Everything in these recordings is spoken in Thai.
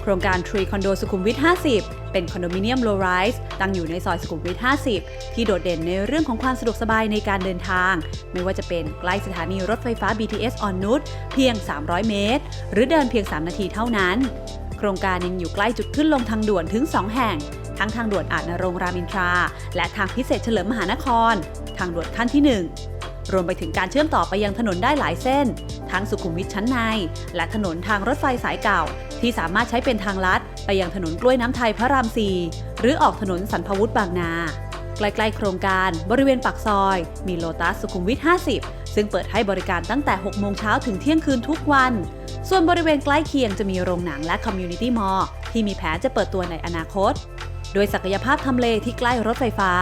โครงการ Tree Condo สุขุมวิท 50 เป็นคอนโดมิเนียม low rise ตั้งอยู่ในซอยสุขุมวิท 50 ที่โดดเด่นในเรื่องของความสะดวกสบายในการเดินทาง ไม่ว่าจะเป็นใกล้สถานีรถไฟฟ้า BTS ออนนุชเพียง 300 เมตร หรือเดินเพียง 3 นาทีเท่านั้น โครงการยังอยู่ใกล้จุดขึ้นลงทางด่วนถึง 2 แห่ง ทั้งทางด่วนอาจนรงรามินทรา และทางพิเศษเฉลิมมหานคร ทางด่วนขั้นที่ 1 รวมไปถึงการเชื่อมต่อไปยังถนนได้หลายเส้น ทั้งสุขุมวิทชั้นใน และถนนทางรถไฟสายเก่า ที่สามารถใช้เป็นทางลัด ไปยังถนนกล้วยน้ำไทยพระราม4หรือออกถนนสันพวุฒิบางนาใกล้ๆโครงการบริเวณปากซอย มีโลตัสสุขุมวิท 50 ซึ่งเปิดให้บริการตั้งแต่ 6 โมงเช้าถึงเที่ยงคืนทุกวัน ส่วนบริเวณใกล้เคียงจะมีโรงหนังและคอมมูนิตี้มอลล์ที่มีแผนจะเปิดตัวในอนาคต โดยศักยภาพทำเลที่ใกล้รถไฟฟ้า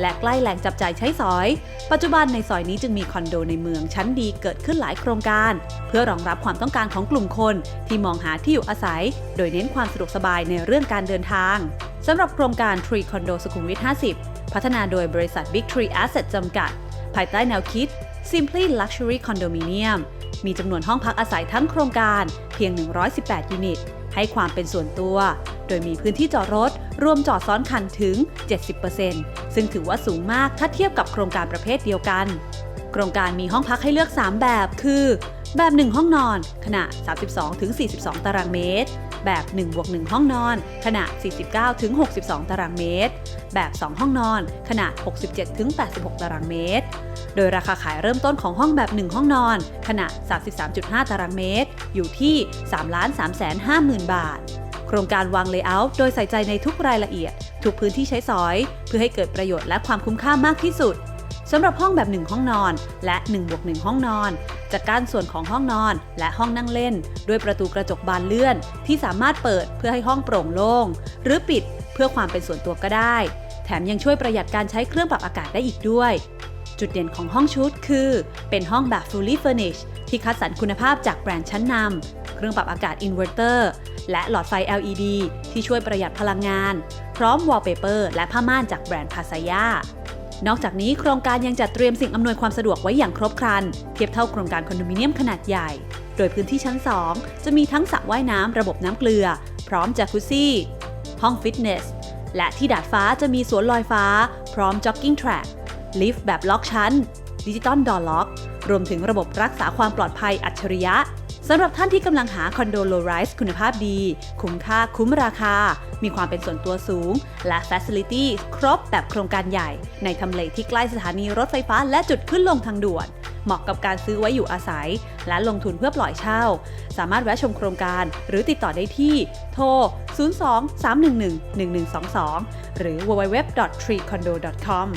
และใกล้แหล่งจับจ่ายใช้สอย ปัจจุบันในซอยนี้จึงมีคอนโดในเมืองชั้นดีเกิดขึ้นหลายโครงการ เพื่อรองรับความต้องการของกลุ่มคน ที่มองหาที่อยู่อาศัย โดยเน้นความสะดวกสบายในเรื่องการเดินทางสำหรับโครงการ Tree Condo สุขุมวิท 50 พัฒนาโดยบริษัท Big Tree Asset จำกัด ภายใต้แนวคิด Simply Luxury Condominium มีจำนวนห้องพักอาศัยทั้งโครงการเพียง 118 ยูนิต ให้ความเป็นส่วนตัว โดยมีพื้นที่จอดรถ รวมจอดซ้อนคันถึง 70%ซึ่งถือว่าสูงมากถ้าเทียบกับโครงการประเภทเดียวกัน โครงการมีห้องพักให้เลือก 3 แบบ คือ แบบ 1 ห้องนอน ขนาด 32-42 ตารางเมตร แบบ1บวก1ห้องนอน ขนาด 49-62 ตารางเมตร แบบ 2 ห้องนอน ขนาด 67-86 ตารางเมตรโดยราคาขายเริ่มต้นของห้องแบบ 1 ห้องนอน ขนาด 33.5 ตารางเมตร อยู่ที่ 3 3 5 0 0 0 0 บาท โครงการวางเลเยอร์โดยใส่ใจในทุกรายละเอียด ทุกพื้นที่ใช้สอย เพื่อให้เกิดประโยชน์และความคุ้มค่ามากที่สุดสำหรับห้องแบบ 1 ห้องนอน และ1บวก1ห้องนอนจะกั้นส่วนของห้องนอนและห้องนั่งเล่น ด้วยประตูกระจกบานเลื่อน ที่สามารถเปิดเพื่อให้ห้องโปร่งโล่ง หรือปิดเพื่อความเป็นส่วนตัวก็ได้ แถมยังช่วยประหยัดการใช้เครื่องปรับอากาศได้อีกด้วย จุดเด่นของห้องชุดคือ เป็นห้องแบบ fully furnished ที่คัดสรรคุณภาพจากแบรนด์ชั้นนำเครื่องปรับอากาศอินเวอร์เตอร์ และหลอดไฟ LED ที่ช่วยประหยัดพลังงาน พร้อมวอลเปเปอร์และผ้าม่านจากแบรนด์พาซายานอกจากนี้โครงการยังจัดเตรียมสิ่งอำนวยความสะดวกไว้อย่างครบครัน เทียบเท่าโครงการคอนโดมิเนียมขนาดใหญ่ โดยพื้นที่ชั้น 2 จะมีทั้งสระว่ายน้ำระบบน้ำเกลือ พร้อมจากุซี่ ห้องฟิตเนส และที่ดาดฟ้าจะมีสวนลอยฟ้า พร้อมจ็อกกิ้งแทร็กลิฟต์แบบล็อกชั้นดิจิตอลดอร์ล็อก รวมถึงระบบรักษาความปลอดภัยอัจฉริยะ สำหรับท่านที่กำลังหาคอนโดโลไรส์คุณภาพดี คุ้มค่าคุ้มราคา มีความเป็นส่วนตัวสูง และ Facility ครบแบบโครงการใหญ่ ในทำเลที่ใกล้สถานีรถไฟฟ้าและจุดขึ้นลงทางด่วน เหมาะกับการซื้อไว้อยู่อาศัย และลงทุนเพื่อปล่อยเช่า สามารถแวะชมโครงการหรือติดต่อได้ที่ โทร 02 311 1122 หรือ www.treecondo.com